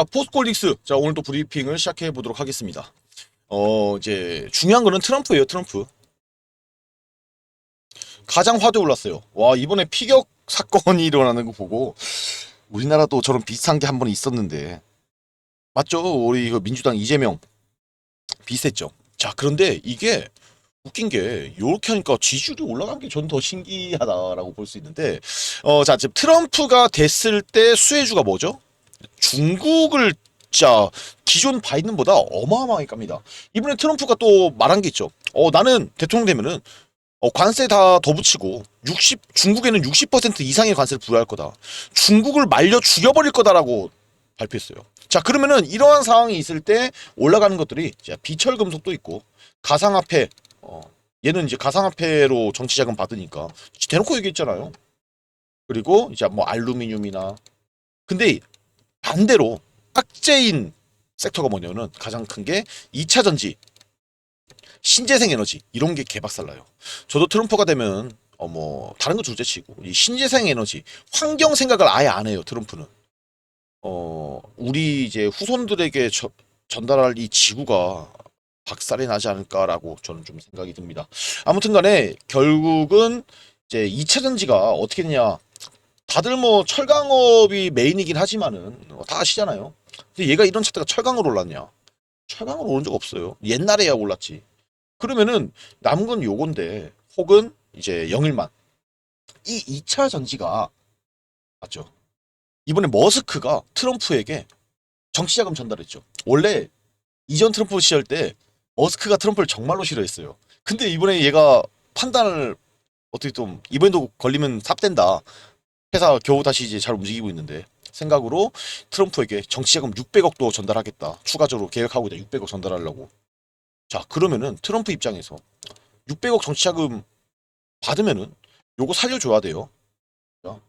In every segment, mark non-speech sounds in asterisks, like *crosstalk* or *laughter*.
자, 포스콜릭스. 자, 오늘 또 브리핑을 시작해 보도록 하겠습니다. 어, 이제 중요한 거는 트럼프예요, 트럼프. 가장 화제 올랐어요. 와, 이번에 피격 사건이 *laughs* 일어나는 거 보고 우리나라도 저런 비슷한 게 한 번 있었는데 맞죠? 우리 민주당 이재명 비슷했죠. 자, 그런데 이게 웃긴 게 이렇게 하니까 지지율이 올라간 게 전 더 신기하다라고 볼 수 있는데 어, 자, 지금 트럼프가 됐을 때 수혜주가 뭐죠? 중국을 진짜 기존 바이든보다 어마어마하게 깝니다. 이번에 트럼프가 또 말한 게 있죠. 어, 나는 대통령 되면은 어, 관세 다 더 붙이고 60 중국에는 60% 이상의 관세를 부여할 거다. 중국을 말려 죽여버릴 거다라고 발표했어요. 자 그러면은 이러한 상황이 있을 때 올라가는 것들이 비철 금속도 있고 가상화폐 어, 얘는 이제 가상화폐로 정치자금 받으니까 대놓고 얘기했잖아요. 그리고 이제 뭐 알루미늄이나 근데 반대로 악재인 섹터가 뭐냐면은 가장 큰 게 2차 전지 신재생 에너지 이런 게 개박살나요. 저도 트럼프가 되면 어 뭐 다른 거 둘째치고 이 신재생 에너지 환경 생각을 아예 안 해요. 트럼프는 어 우리 이제 후손들에게 저- 전달할 이 지구가 박살이 나지 않을까라고 저는 좀 생각이 듭니다. 아무튼간에 결국은 이제 2차 전지가 어떻게 되냐 다들 뭐 철강업이 메인이긴 하지만은 어, 다 아시잖아요. 근데 얘가 이런 차트가 철강으로 올랐냐? 철강으로 오른 적 없어요. 옛날에야 올랐지. 그러면은 남은 건 요건데 혹은 이제 영일만 이 2차 전지가 맞죠? 이번에 머스크가 트럼프에게 정치자금 전달했죠. 원래 이전 트럼프 시절 때 머스크가 트럼프를 정말로 싫어했어요. 근데 이번에 얘가 판단을 어떻게 좀 이번에도 걸리면 삽된다. 회사 겨우 다시 이제 잘 움직이고 있는데 생각으로 트럼프에게 정치자금 600억도 전달하겠다. 추가적으로 계획하고 있다. 600억 전달하려고. 자, 그러면은 트럼프 입장에서 600억 정치자금 받으면은 요거 살려줘야 돼요. 자.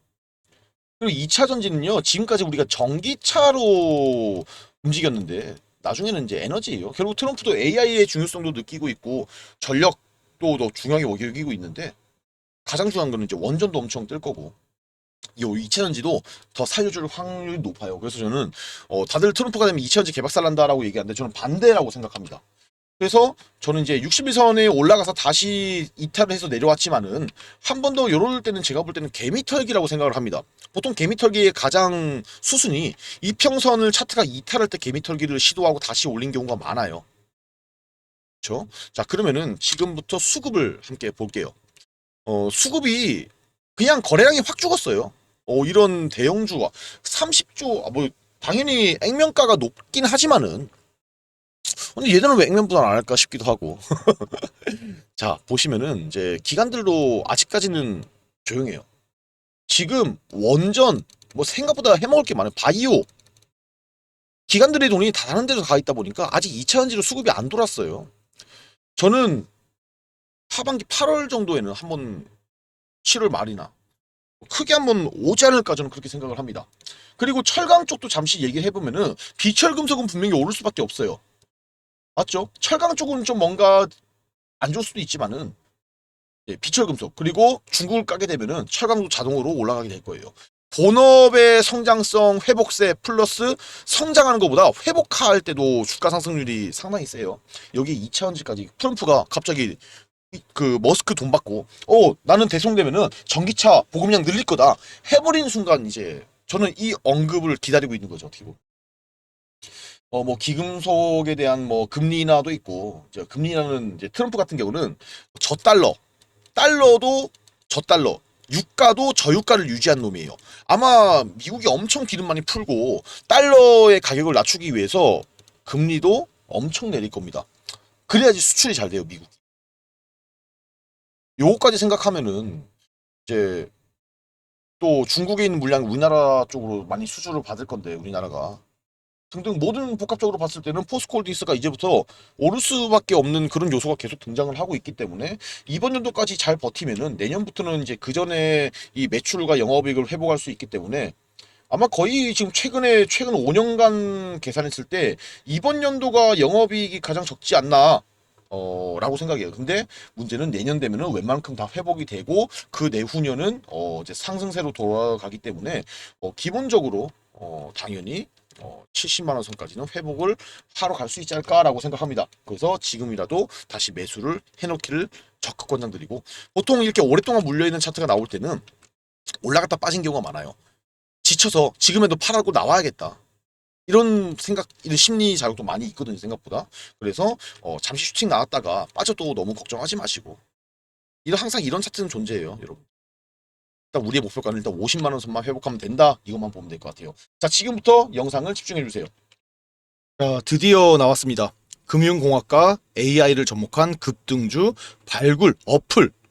그리고 2차 전지는요, 지금까지 우리가 전기차로 움직였는데, 나중에는 이제 에너지예요. 결국 트럼프도 AI의 중요성도 느끼고 있고, 전력도 더 중요하게 여기고 있는데, 가장 중요한 거는 이제 원전도 엄청 뜰 거고, 이 2차 전지도 더 살려줄 확률이 높아요. 그래서 저는, 어, 다들 트럼프가 되면 2차 전지 개박살 난다라고 얘기하는데, 저는 반대라고 생각합니다. 그래서 저는 이제 61선에 올라가서 다시 이탈을 해서 내려왔지만은 한 번 더 이럴 때는 제가 볼 때는 개미털기라고 생각을 합니다. 보통 개미털기의 가장 수순이 이평선을 차트가 이탈할 때 개미털기를 시도하고 다시 올린 경우가 많아요. 그렇죠? 자 그러면은 지금부터 수급을 함께 볼게요. 어 수급이 그냥 거래량이 확 죽었어요. 어 이런 대형주가 30조 아, 뭐 당연히 액면가가 높긴 하지만은 근데 얘들은 왜 액면보다 안 할까 싶기도 하고. *laughs* 자, 보시면은 이제 기관들도 아직까지는 조용해요. 지금 원전 뭐 생각보다 해먹을 게 많아요. 바이오. 기관들의 돈이 다 다른 데로 가 있다 보니까 아직 2차 전지로 수급이 안 돌았어요. 저는 하반기 8월 정도에는 한번 7월 말이나 크게 한번 않을까 저는 그렇게 생각을 합니다. 그리고 철강 쪽도 잠시 얘기를 해보면은 비철 금속은 분명히 오를 수밖에 없어요. 맞죠? 철강 쪽은 좀 뭔가 안 좋을 수도 있지만은 예, 비철 금속 그리고 중국을 까게 되면은 철강도 자동으로 올라가게 될 거예요. 본업의 성장성 회복세 플러스 성장하는 것보다 회복할 때도 주가 상승률이 상당히 세요. 여기 2차원지까지 트럼프가 갑자기 이- 그 머스크 돈 받고 어 나는 대통령되면은 전기차 보급량 늘릴 거다 해버린 순간 이제 저는 이 언급을 기다리고 있는 거죠 어떻게 보면. 어, 뭐, 기금속에 대한 뭐, 금리 인하도 있고, 이제 금리 인하는 이제 트럼프 같은 경우는 저 달러, 달러도 저 달러, 유가도 저유가를 유지한 놈이에요. 아마 미국이 엄청 기름 많이 풀고, 달러의 가격을 낮추기 위해서 금리도 엄청 내릴 겁니다. 그래야지 수출이 잘 돼요, 미국. 요거까지 생각하면은, 이제, 또 중국에 있는 물량이 우리나라 쪽으로 많이 수주를 받을 건데, 우리나라가. 등등 모든 복합적으로 봤을 때는 포스콜디스가 이제부터 오를 수밖에 없는 그런 요소가 계속 등장을 하고 있기 때문에 이번 연도까지 잘 버티면은 내년부터는 이제 그 전에 이 매출과 영업이익을 회복할 수 있기 때문에 아마 거의 지금 최근에 최근 5년간 계산했을 때 이번 연도가 영업이익이 가장 적지 않나 어, 라고 생각해요. 근데 문제는 내년 되면은 웬만큼 다 회복이 되고 그 내후년은 어, 이제 상승세로 돌아가기 때문에 어, 기본적으로 어, 당연히 어, 70만 원 선까지는 회복을 하러 갈 수 있지 않을까라고 생각합니다. 그래서 지금이라도 다시 매수를 해놓기를 적극 권장드리고 보통 이렇게 오랫동안 물려 있는 차트가 나올 때는 올라갔다 빠진 경우가 많아요. 지쳐서 지금에도 팔하고 나와야겠다. 이런 생각, 이런 심리 자극도 많이 있거든요, 생각보다. 그래서 어, 잠시 슈팅 나왔다가 빠져도 너무 걱정하지 마시고. 이런 항상 이런 차트는 존재해요, 여러분. 일단 우리의 목표가는 일단 50만 원 선만 회복하면 된다. 이것만 보면 될 것 같아요. 자, 지금부터 영상을 집중해 주세요. 자, 드디어 나왔습니다. 금융공학과 AI를 접목한 급등주 발굴 어플